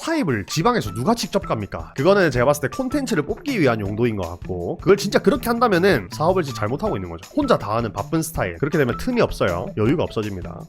사입을 지방에서 누가 직접 갑니까? 그거는 제가 봤을 때 콘텐츠를 뽑기 위한 용도인 것 같고 그걸 진짜 그렇게 한다면은 사업을 잘못하고 있는 거죠. 혼자 다 하는 바쁜 스타일. 그렇게 되면 틈이 없어요. 여유가 없어집니다.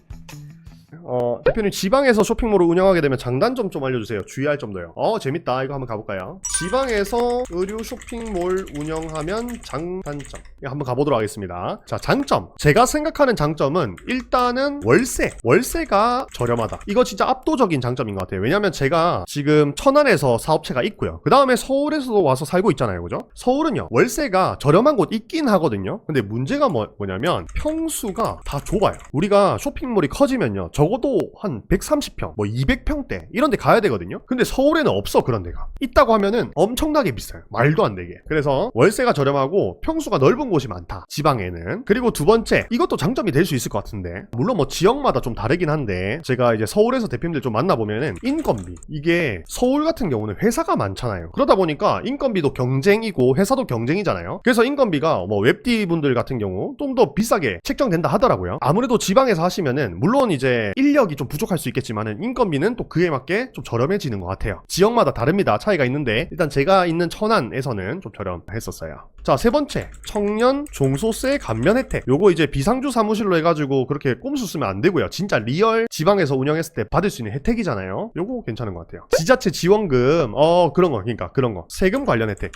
어, 대표님 지방에서 쇼핑몰을 운영하게 되면 장단점 좀 알려주세요. 주의할 점도요. 어, 재밌다. 이거 한번 가볼까요? 지방에서 의류 쇼핑몰 운영하면 장단점. 이거 한번 가보도록 하겠습니다. 자, 장점. 제가 생각하는 장점은 일단은 월세. 월세가 저렴하다. 이거 진짜 압도적인 장점인 것 같아요. 왜냐면 제가 지금 천안에서 사업체가 있고요. 그 다음에 서울에서도 와서 살고 있잖아요. 그죠? 서울은요, 월세가 저렴한 곳 있긴 하거든요. 근데 문제가 뭐, 뭐냐면 평수가 다 좁아요. 우리가 쇼핑몰이 커지면요. 적어 도 한 130평, 뭐 200평대 이런 데 가야 되거든요. 근데 서울에는 없어 그런 데가. 있다고 하면은 엄청나게 비싸요. 말도 안 되게. 그래서 월세가 저렴하고 평수가 넓은 곳이 많다. 지방에는. 그리고 두 번째, 이것도 장점이 될 수 있을 것 같은데. 물론 뭐 지역마다 좀 다르긴 한데 제가 이제 서울에서 대표님들 좀 만나보면은 인건비. 이게 서울 같은 경우는 회사가 많잖아요. 그러다 보니까 인건비도 경쟁이고 회사도 경쟁이잖아요. 그래서 인건비가 뭐 웹디 분들 같은 경우 좀 더 비싸게 책정된다 하더라고요. 아무래도 지방에서 하시면은 물론 이제 인력이 좀 부족할 수 있겠지만은 인건비는 또 그에 맞게 좀 저렴해지는 것 같아요. 지역마다 다릅니다. 차이가 있는데 일단 제가 있는 천안에서는 좀 저렴했었어요. 자, 세 번째. 청년 종소세 감면 혜택. 요거 이제 비상주 사무실로 해가지고 그렇게 꼼수 쓰면 안 되고요. 진짜 리얼 지방에서 운영했을 때 받을 수 있는 혜택이잖아요. 요거 괜찮은 것 같아요. 지자체 지원금, 어, 그런 거, 그러니까 그런 거. 세금 관련 혜택.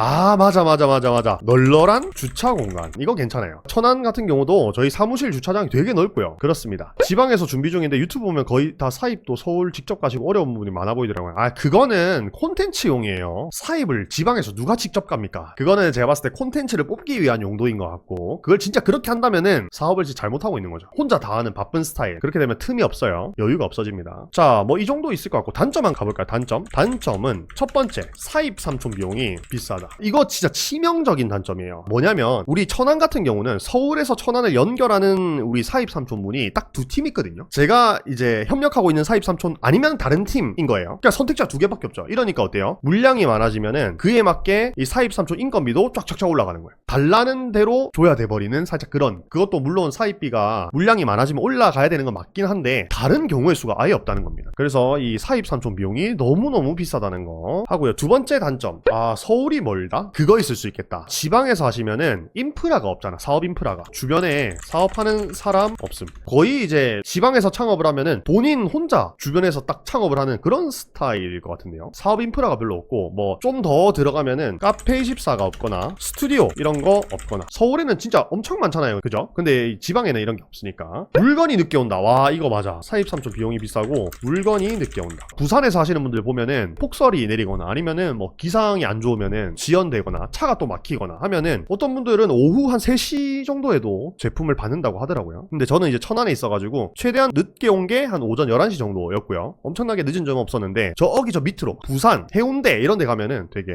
아 맞아 맞아 맞아 맞아. 널널한 주차 공간. 이거 괜찮아요. 천안 같은 경우도 저희 사무실 주차장이 되게 넓고요. 그렇습니다. 지방에서 준비 중인데 유튜브 보면 거의 다 사입도 서울 직접 가시고 어려운 부분이 많아 보이더라고요. 아 그거는 콘텐츠용이에요. 사입을 지방에서 누가 직접 갑니까? 그거는 제가 봤을 때 콘텐츠를 뽑기 위한 용도인 것 같고 그걸 진짜 그렇게 한다면은 사업을 잘못하고 있는 거죠. 혼자 다 하는 바쁜 스타일. 그렇게 되면 틈이 없어요. 여유가 없어집니다. 자 뭐 이 정도 있을 것 같고 단점만 가볼까요? 단점? 단점은 첫 번째 사입 삼촌 비용이 비싸다 이거 진짜 치명적인 단점이에요. 뭐냐면 우리 천안 같은 경우는 서울에서 천안을 연결하는 우리 사입 삼촌분이 딱 두 팀 있거든요. 제가 이제 협력하고 있는 사입 삼촌 아니면 다른 팀인 거예요. 그러니까 선택지가 두 개밖에 없죠. 이러니까 어때요? 물량이 많아지면은 그에 맞게 이 사입 삼촌 인건비도 쫙쫙쫙 올라가는 거예요. 달라는 대로 줘야 돼 버리는 살짝 그런 그것도 물론 사입비가 물량이 많아지면 올라가야 되는 건 맞긴 한데 다른 경우의 수가 아예 없다는 겁니다. 그래서 이 사입 삼촌 비용이 너무너무 비싸다는 거 하고요. 두 번째 단점. 아, 서울이 멀 다? 그거 있을 수 있겠다. 지방에서 하시면은 인프라가 없잖아. 사업 인프라가. 주변에 사업하는 사람 없음. 거의 이제 지방에서 창업을 하면은 본인 혼자 주변에서 딱 창업을 하는 그런 스타일일 것 같은데요. 사업 인프라가 별로 없고 뭐 좀 더 들어가면은 카페24가 없거나 스튜디오 이런 거 없거나 서울에는 진짜 엄청 많잖아요. 그죠? 근데 이 지방에는 이런 게 없으니까 물건이 늦게 온다. 와 이거 맞아. 사입 삼촌 비용이 비싸고 물건이 늦게 온다. 부산에서 하시는 분들 보면은 폭설이 내리거나 아니면은 뭐 기상이 안 좋으면은 지연되거나 차가 또 막히거나 하면은 어떤 분들은 오후 한 3시 정도에도 제품을 받는다고 하더라고요. 근데 저는 이제 천안에 있어가지고 최대한 늦게 온 게 한 오전 11시 정도였고요. 엄청나게 늦은 점은 없었는데 저기 저 밑으로 부산, 해운대 이런 데 가면은 되게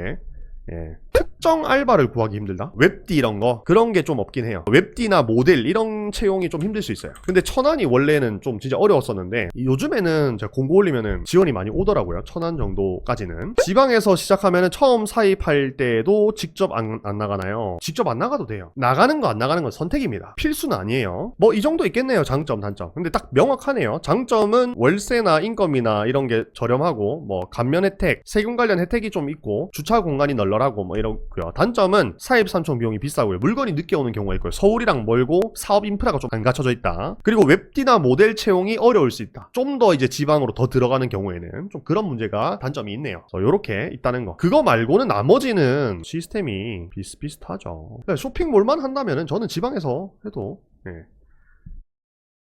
예. 특 정 알바를 구하기 힘들다? 웹디 이런 거 그런 게 좀 없긴 해요. 웹디나 모델 이런 채용이 좀 힘들 수 있어요. 근데 천안이 원래는 좀 진짜 어려웠었는데 요즘에는 제가 공고 올리면은 지원이 많이 오더라고요. 천안 정도까지는. 지방에서 시작하면은 처음 사입할 때도 직접 안, 안 나가나요? 직접 안 나가도 돼요. 나가는 거 안 나가는 건 선택입니다. 필수는 아니에요. 뭐 이 정도 있겠네요. 장점, 단점. 근데 딱 명확하네요. 장점은 월세나 인건비나 이런 게 저렴하고 뭐 감면 혜택, 세금 관련 혜택이 좀 있고 주차 공간이 널널하고 뭐 이 렇고요. 단점은 사입 삼촌 비용이 비싸고요. 물건이 늦게 오는 경우가 있고요. 서울이랑 멀고 사업 인프라가 좀 안 갖춰져 있다. 그리고 웹디나 모델 채용이 어려울 수 있다. 좀 더 이제 지방으로 더 들어가는 경우에는 좀 그런 문제가 단점이 있네요. 요렇게 있다는 거. 그거 말고는 나머지는 시스템이 비슷비슷하죠. 네, 쇼핑몰만 한다면은 저는 지방에서 해도 네,